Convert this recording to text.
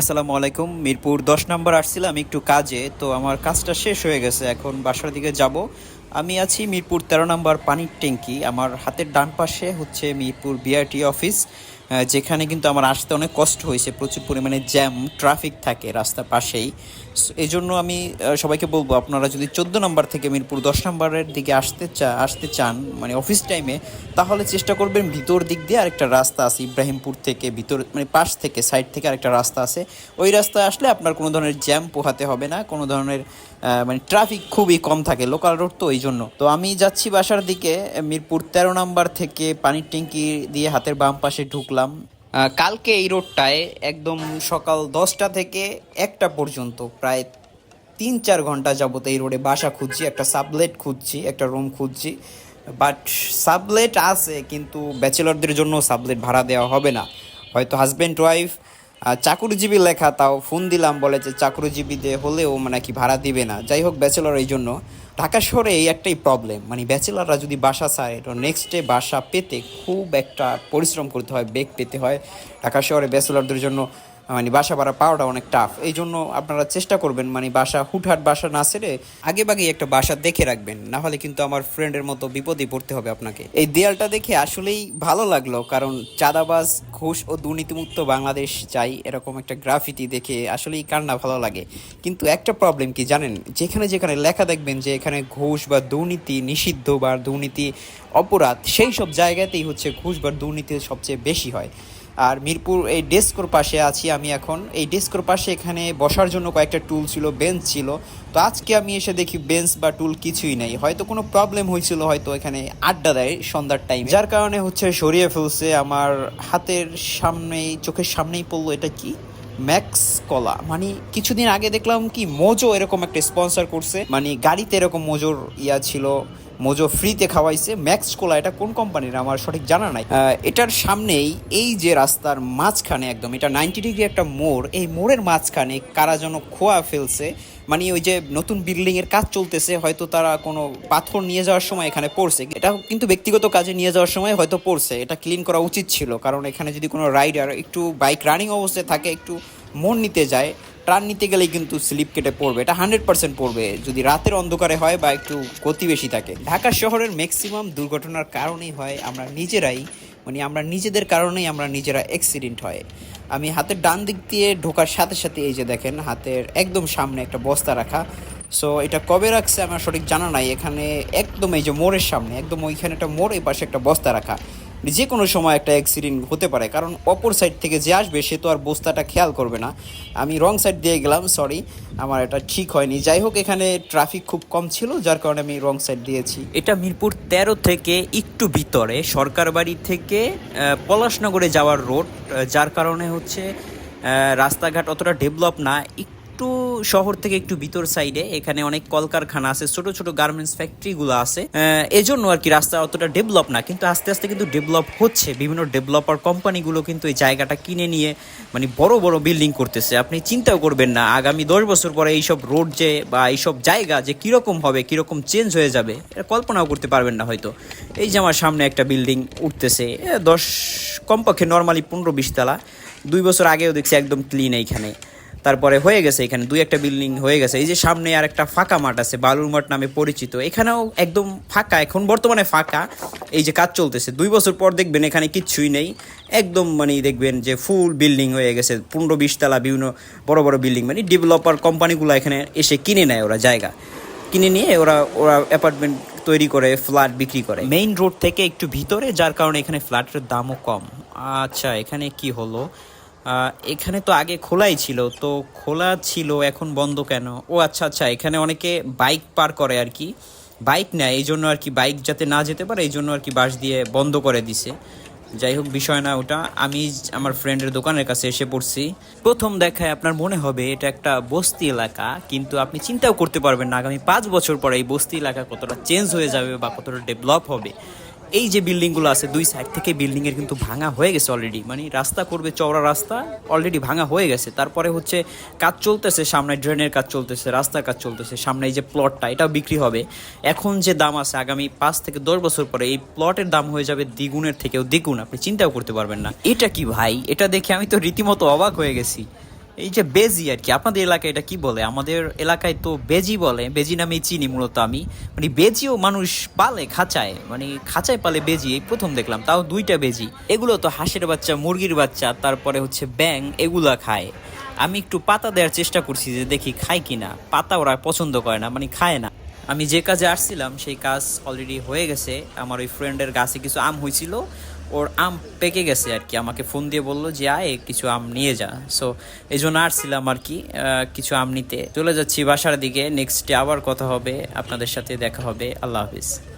আসসালামু আলাইকুম। মিরপুর দশ নম্বর আসছিলাম একটু কাজে, তো আমার কাজটা শেষ হয়ে গেছে, এখন বাসার দিকে যাব। আমি আছি মিরপুর তেরো নম্বর পানির ট্যাঙ্কি, আমার হাতের ডান পাশে হচ্ছে মিরপুর বিআরটি অফিস যেখানে কিন্তু আমার আসতে অনেক কষ্ট হয়েছে, প্রচুর পরিমাণে জ্যাম, ট্রাফিক থাকে রাস্তার পাশেই। এই জন্য আমি সবাইকে বলব, আপনারা যদি চোদ্দ নম্বর থেকে মিরপুর দশ নম্বরের দিকে আসতে চা, আসতে চান মানে অফিস টাইমে তাহলে চেষ্টা করবেন ভিতর দিক দিয়ে আরেকটা রাস্তা আছে, ইব্রাহিমপুর থেকে ভিতর মানে পাশ থেকে সাইড থেকে আরেকটা রাস্তা আছে। ওই রাস্তায় আসলে আপনার কোনো ধরনের জ্যাম পোহাতে হবে না, কোনো ধরনের মানে ট্রাফিক খুবই কম থাকে লোকাল রোড তো এই জন্য। তো আমি যাচ্ছি বাসার দিকে, মিরপুর তেরো নাম্বার থেকে পানির ট্যাঙ্কি দিয়ে হাতের বাম পাশে ঢুকলাম। আহ, কালকে এই রোডটায় একদম সকাল দশটা থেকে একটা পর্যন্ত প্রায় তিন চার ঘণ্টা যাবত এই রোডে বাসা খুঁজছি একটা সাবলেট খুঁজছি একটা রুম খুঁজছি। বাট সাবলেট আছে কিন্তু ব্যাচেলরদের জন্য সাবলেট ভাড়া দেওয়া হবে না। হয়তো হাজব্যান্ড ওয়াইফ চাকুরিজীবী লেখা তাও ফোন দিলাম, বলে যে চাকুরজীবীদের হলেও মানে কি ভাড়া দিবে না। যাই হোক ব্যাচেলর এই জন্য। ঢাকা শহরে এই একটাই প্রবলেম মানে ব্যাচেলাররা যদি বাসা চায় তো নেক্সট ডে বাসা পেতে খুব একটা পরিশ্রম করতে হয়, বেগ পেতে হয়। ঢাকা শহরে ব্যাচেলারদের জন্য মানে বাসা ভাড়া পাওয়াটা অনেক টাফ এই জন্য আপনারা চেষ্টা করবেন মানে বাসা হুটহাট বাসা না ছেড়ে আগে বাগে একটা বাসা দেখে রাখবেন, না হলে কিন্তু আমার ফ্রেন্ডের মতো বিপদে পড়তে হবে আপনাকে। এই দেয়ালটা দেখে আসলেই ভালো লাগল, কারণ চাঁদাবাজ, ঘুষ ও দুর্নীতিমুক্ত বাংলাদেশ চাই, এরকম একটা গ্রাফিটি দেখে আসলেই কার না ভালো লাগে। কিন্তু একটা প্রবলেম কি জানেন? যেখানে যেখানে লেখা দেখবেন যে এখানে ঘুষ বা দুর্নীতি নিষিদ্ধ বা দুর্নীতি অপরাধ, সেই সব জায়গাতেই হচ্ছে ঘুষ বা দুর্নীতি সবচেয়ে বেশি হয়। আর মিরপুর এই ডেস্কোর পাশে আছি আমি এখন। এই ডেস্কোর পাশে এখানে বসার জন্য কয়েকটা টুল ছিল, বেঞ্চ ছিল। তো আজকে আমি এসে দেখি বেঞ্চ বা টুল কিছুই নেই। হয়তো কোনো প্রবলেম হয়েছিল হয়তো এখানে আড্ডা দেয় সন্ধ্যার টাইম যার কারণে হচ্ছে সরিয়ে ফেলছে আমার হাতের সামনেই, চোখের সামনেই পড়ল এটা কি? ম্যাক্স কলা। মানে কিছুদিন আগে দেখলাম কি মোজো এরকম একটা স্পন্সর করছে। মানে গাড়িতে এরকম মোজোর ইয়া ছিল। মোজো ফ্রিতে খাওয়াইছে। ম্যাক্স কোলা, এটা কোন কোম্পানির? আমার সঠিক জানা নাই। এটার সামনেই এই যে রাস্তার মাঝখানে একদম, এটা নাইনটি ডিগ্রি একটা মোড়। এই মোড়ের মাঝখানে কারা যেন খোয়া ফেলছে। মানে ওই যে নতুন বিল্ডিং এর কাজ চলতেছে, হয়তো তারা কোনো পাথর নিয়ে যাওয়ার সময় এখানে পড়ছে। এটা কিন্তু ব্যক্তিগত কাজে নিয়ে যাওয়ার সময় হয়তো পড়ছে। এটা ক্লিন করা উচিত ছিল। কারণ এখানে যদি কোনো রাইডার একটু বাইক রানিং অবস্থায় থাকে, একটু মন নিতে যায় টার্ন নিতে গেলেই কিন্তু স্লিপ কেটে পড়বে। এটা হান্ড্রেড পার্সেন্ট পড়বে। যদি রাতের অন্ধকারে হয় বা একটু গতি বেশি থাকে। ঢাকা শহরের ম্যাক্সিমাম দুর্ঘটনার কারণেই হয় আমরা নিজেরাই মানে আমরা নিজেদের কারণেই আমরা নিজেরা অ্যাক্সিডেন্ট হয়। আমি হাতের ডান দিক দিয়ে ঢোকার সাথে সাথে এই যে দেখেন, হাতের একদম সামনে একটা বস্তা রাখা। সো এটা কবে রাখছে আমার সঠিক জানা নাই। এখানে একদম এই যে মোড়ের সামনে, একদম ওইখানে একটা মোড়, এই পাশে একটা বস্তা রাখা। যে কোনো সময় একটা অ্যাক্সিডেন্ট হতে পারে, কারণ অপর সাইড থেকে যে আসবে, সে তো আর বস্তাটা খেয়াল করবে না। আমি রং সাইড দিয়ে গেলাম সরি আমার এটা ঠিক হয়নি। যাই হোক, এখানে ট্রাফিক খুব কম ছিল, যার কারণে আমি রং সাইড দিয়েছি। এটা মিরপুর তেরো থেকে একটু ভিতরে সরকার বাড়ি থেকে পলাশনগরে যাওয়ার রোড যার কারণে হচ্ছে রাস্তাঘাট অতটা ডেভেলপ না একটু শহর থেকে একটু ভিতর সাইডে এখানে অনেক কলকারখানা আছে, ছোট ছোট গার্মেন্টস ফ্যাক্টরিগুলো আছে। এজন্য আর কি রাস্তা অতটা ডেভেলপ না, কিন্তু আস্তে আস্তে কিন্তু ডেভেলপ হচ্ছে। বিভিন্ন ডেভেলপার কোম্পানিগুলো কিন্তু এই জায়গাটা কিনে নিয়ে মানে বড় বড় বিল্ডিং করতেছে। আপনি চিন্তাও করবেন না, আগামী দশ বছর পরে এইসব রোড যে বা এইসব জায়গা যে কীরকম হবে, কীরকম চেঞ্জ হয়ে যাবে, এটা কল্পনাও করতে পারবেন না হয়তো। এই যে আমার সামনে একটা বিল্ডিং উঠতেছে দশ, কমপক্ষে নর্মালি পনেরো বিশ তলা। দুই বছর আগেও দেখছি একদম ক্লিন এইখানে। তারপরে হয়ে গেছে এখানে, দুই একটা বিল্ডিং হয়ে গেছে। এই যে সামনে আর একটা ফাঁকা মাঠ আছে, বালুর মাঠ নামে পরিচিত। এখানেও একদম ফাঁকা, এখন বর্তমানে ফাঁকা। এই যে কাজ চলতেছে, দুই বছর পর দেখবেন এখানে কিচ্ছুই নেই। একদম মানে দেখবেন যে ফুল বিল্ডিং হয়ে গেছে, পনেরো বিশতলা বিভিন্ন বড় বড় বিল্ডিং মানে ডেভেলপার কোম্পানিগুলো এখানে এসে কিনে নেয় ওরা জায়গা। কিনে নিয়ে ওরা ওরা অ্যাপার্টমেন্ট তৈরি করে ফ্ল্যাট বিক্রি করে। মেইন রোড থেকে একটু ভিতরে, যার কারণে এখানে ফ্ল্যাটের দামও কম। আচ্ছা এখানে কি হলো? এখানে তো আগে খোলাই ছিল, তো খোলা ছিল, এখন বন্ধ কেন? ও আচ্ছা আচ্ছা এখানে অনেকে বাইক পার করে আর কি। বাইক নেয় এই জন্য আর কি বাইক যাতে না যেতে পারে এই জন্য আর কি বাস দিয়ে বন্ধ করে দিছে। যাই হোক, বিষয় না ওটা। আমি আমার ফ্রেন্ডের দোকানের কাছে এসে পড়ছি। প্রথম দেখায় আপনার মনে হবে এটা একটা বস্তি এলাকা, কিন্তু আপনি চিন্তাও করতে পারবেন না। আগামী পাঁচ বছর পরে এই বস্তি এলাকা কতটা চেঞ্জ হয়ে যাবে বা কতটা ডেভেলপ হবে। এই যে বিল্ডিংগুলো আছে, দুই সাইড থেকে বিল্ডিং এর কিন্তু ভাঙা হয়ে গেছে অলরেডি মানে রাস্তা করবে, চওড়া রাস্তা অলরেডি ভাঙা হয়ে গেছে। তারপরে হচ্ছে কাজ চলতেছে, সামনে ড্রেনের কাজ চলতেছে, রাস্তার কাজ চলতেছে, সামনে এই যে প্লটটা এটাও বিক্রি হবে। এখন যে দাম আছে, আগামী পাঁচ থেকে দশ বছর পরে এই প্লটের দাম হয়ে যাবে দ্বিগুণের থেকেও দ্বিগুণ। আপনি চিন্তাও করতে পারবেন না। এটা কি ভাই? এটা দেখে আমি তো রীতিমতো অবাক হয়ে গেছি। এই যে বেজি আর কি, আপনাদের এলাকায় এটা কি বলে? আমাদের এলাকায় তো বেজি বলে, বেজি নামেই চিনি মূলত আমি। মানে বেজিও মানুষ পালে, খাঁচায়। মানে খাঁচায় পালে বেজি, এই প্রথম দেখলাম, তাও দুইটা বেজি। এগুলো তো হাঁসের বাচ্চা, মুরগির বাচ্চা, তারপরে হচ্ছে ব্যাং এগুলা খায়। আমি একটু পাতা দেওয়ার চেষ্টা করছি যে দেখি খায় কি না। পাতা ওরা পছন্দ করে না মানে খায় না। আমি যে কাজে আসছিলাম, সেই কাজ অলরেডি হয়ে গেছে। আমার ওই ফ্রেন্ডের গাছে কিছু আম হয়েছিল ওর আম পেকে গেছে আর কি। আমাকে ফোন দিয়ে বলল যে, আয়, কিছু আম নিয়ে যা। সো এই জন্য আসছিলাম আর কি কিছু আম নিতে। চলে যাচ্ছি বাসার দিকে। নেক্সট ডে আবার কথা হবে। আপনাদের সাথে দেখা হবে। আল্লাহ হাফিজ।